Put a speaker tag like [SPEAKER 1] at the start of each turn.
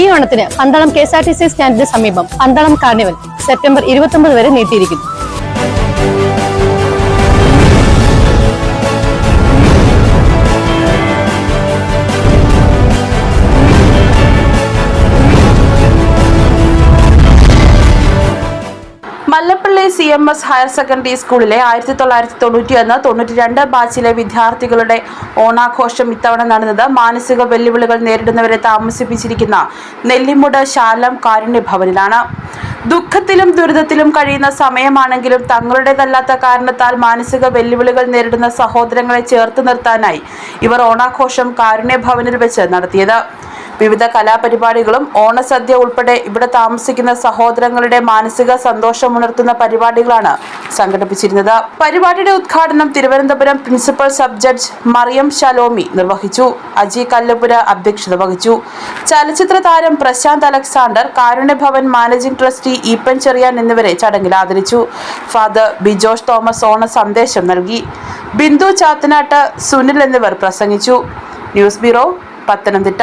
[SPEAKER 1] ഈ ഓണത്തിന് Pandalam K S R T C സ്റ്റാൻഡിന് സമീപം പന്തളം കാർണിവൽ സെപ്റ്റംബർ ഇരുപത്തൊമ്പത് വരെ നീട്ടിയിരിക്കുന്നു.
[SPEAKER 2] Mallappally C M S higher secondary സ്കൂളിലെ ആയിരത്തി തൊള്ളായിരത്തി തൊണ്ണൂറ്റി ഒന്ന് തൊണ്ണൂറ്റി രണ്ട് ബാച്ചിലെ വിദ്യാർത്ഥികളുടെ ഓണാഘോഷം ഇത്തവണ നടന്നത് മാനസിക വെല്ലുവിളികൾ നേരിടുന്നവരെ താമസിപ്പിച്ചിരിക്കുന്ന നെല്ലിമുട് ശാലം കാരുണ്യ ഭവനിലാണ് ദുഃഖത്തിലും ദുരിതത്തിലും കഴിയുന്ന സമയമാണെങ്കിലും തങ്ങളുടേതല്ലാത്ത കാരണത്താൽ മാനസിക വെല്ലുവിളികൾ നേരിടുന്ന സഹോദരങ്ങളെ ചേർത്ത് നിർത്താനായി ഇവർ ഓണാഘോഷം കാരുണ്യ ഭവനിൽ വെച്ച് നടത്തിയത്. വിവിധ കലാപരിപാടികളും ഓണസദ്യ ഉൾപ്പെടെ ഇവിടെ താമസിക്കുന്ന സഹോദരങ്ങളുടെ മാനസിക സന്തോഷം ഉണർത്തുന്ന പരിപാടികളാണ് സംഘടിപ്പിച്ചിരുന്നത്. പരിപാടിയുടെ ഉദ്ഘാടനം Thiruvananthapuram principal sub judge Mariam Shalomi നിർവഹിച്ചു. അജി കല്ലപുര അധ്യക്ഷത വഹിച്ചു. ചലച്ചിത്ര താരം Prashanth Alexander Karunyabhavan managing trustee Eapen Cherian എന്നിവരെ ചടങ്ങിൽ ആദരിച്ചു. ഫാദർ ബിജോഷ് തോമസ് ഓണ സന്ദേശം നൽകി. ബിന്ദു ചാത്തനാട്ട് സുനിൽ എന്നിവർ പ്രസംഗിച്ചു. News bureau Pathanamthitta.